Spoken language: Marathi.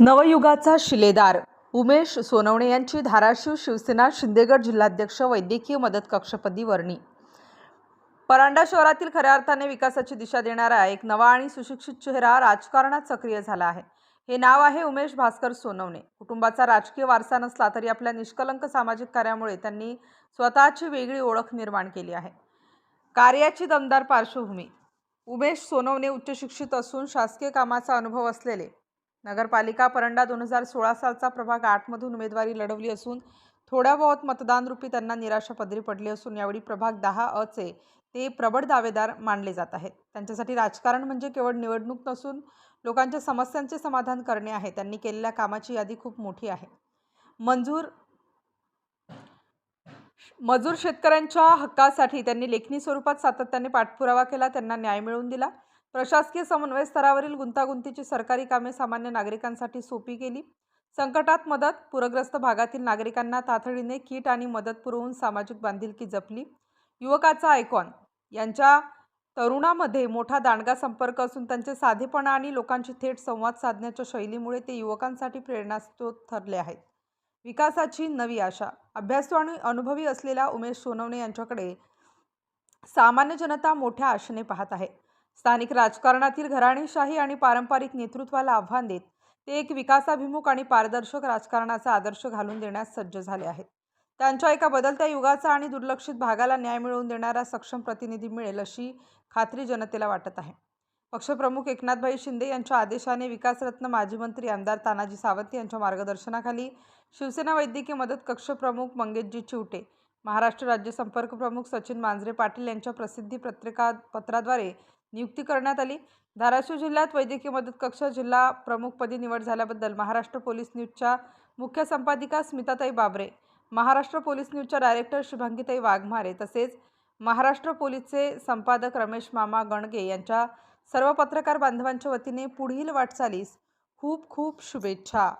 नवयुगाचा शिलेदार उमेश सोनवणे यांची धाराशिव शिवसेना शिंदेगड जिल्हाध्यक्ष वैद्यकीय मदत कक्षपदी वर्णी. परांडा शहरातील खऱ्या अर्थाने विकासाची दिशा देणारा एक नवा आणि सुशिक्षित चेहरा राजकारणात सक्रिय झाला आहे. हे नाव आहे उमेश भास्कर सोनवणे. कुटुंबाचा राजकीय वारसा नसला तरी आपल्या निष्कलंक सामाजिक कार्यामुळे त्यांनी स्वतःची वेगळी ओळख निर्माण केली आहे. कार्याची दमदार पार्श्वभूमी. उमेश सोनवणे उच्चशिक्षित असून शासकीय कामाचा अनुभव असलेले नगरपालिका परंडा दोन हजार सोळा सालचा प्रभाग आठमधून उमेदवारी लढवली असून थोड्या बहुत मतदान रूपी त्यांना निराशा पदरी पडली असून यावेळी प्रभाग दहा अचे ते प्रबळ दावेदार मानले जात आहेत. त्यांच्यासाठी राजकारण म्हणजे केवळ निवडणूक नसून लोकांच्या समस्यांचे समाधान करणे आहे. त्यांनी केलेल्या कामाची यादी खूप मोठी आहे. मंजूर मजूर शेतकऱ्यांच्या हक्कासाठी त्यांनी लेखणी स्वरूपात सातत्याने पाठपुरावा केला. त्यांना न्याय मिळवून दिला. प्रशासकीय समन्वय स्तरावरील गुंतागुंतीची सरकारी कामे सामान्य नागरिकांसाठी सोपी केली. संकटात मदत पूरग्रस्त भागातील नागरिकांना तातडीने किट आणि मदत पुरवून सामाजिक बांधिलकी जपली. युवकाचा आयकॉन यांच्या तरुणामध्ये मोठा दांडगा संपर्क असून त्यांचे साधेपणा आणि लोकांशी थेट संवाद साधण्याच्या शैलीमुळे ते युवकांसाठी प्रेरणास्त्रोत ठरले आहेत. विकासाची नवी आशा अभ्यासू आणि अनुभवी असलेल्या उमेश सोनवणे यांच्याकडे सामान्य जनता मोठ्या आशेने पाहत आहे. स्थानिक राजकारणातील घराणेशाही आणि पारंपरिक नेतृत्वाला आव्हान देत ते एक विकासाभिमुख आणि पारदर्शक राजकारणाचा आदर्श घालून देण्यास सज्ज झाले आहेत. त्यांच्या एका बदलत्या युगाचा आणि दुर्लक्षित भागाला न्याय मिळवून देणारा सक्षम प्रतिनिधी मिळेल अशी खात्री जनतेला वाटत आहे. पक्षप्रमुख एकनाथभाई शिंदे यांच्या आदेशाने विकासरत्न माजी मंत्री आमदार तानाजी सावंत यांच्या मार्गदर्शनाखाली शिवसेना वैद्यकीय मदत कक्षप्रमुख मंगेशजी चिवटे महाराष्ट्र राज्य संपर्क प्रमुख सचिन मांजरे पाटील यांच्या प्रसिद्धी पत्रिका पत्राद्वारे नियुक्ती करण्यात आली. धाराशिव जिल्ह्यात वैद्यकीय मदत कक्ष जिल्हा प्रमुखपदी निवड झाल्याबद्दल महाराष्ट्र पोलीस न्यूजच्या मुख्य संपादिका स्मिताताई बाबरे महाराष्ट्र पोलीस न्यूजच्या डायरेक्टर शुभांगीताई वाघमारे तसेच महाराष्ट्र पोलीसचे संपादक रमेश मामा गणगे यांच्या सर्व पत्रकार बांधवांच्या वतीने पुढील वाटचालीस खूप खूप शुभेच्छा.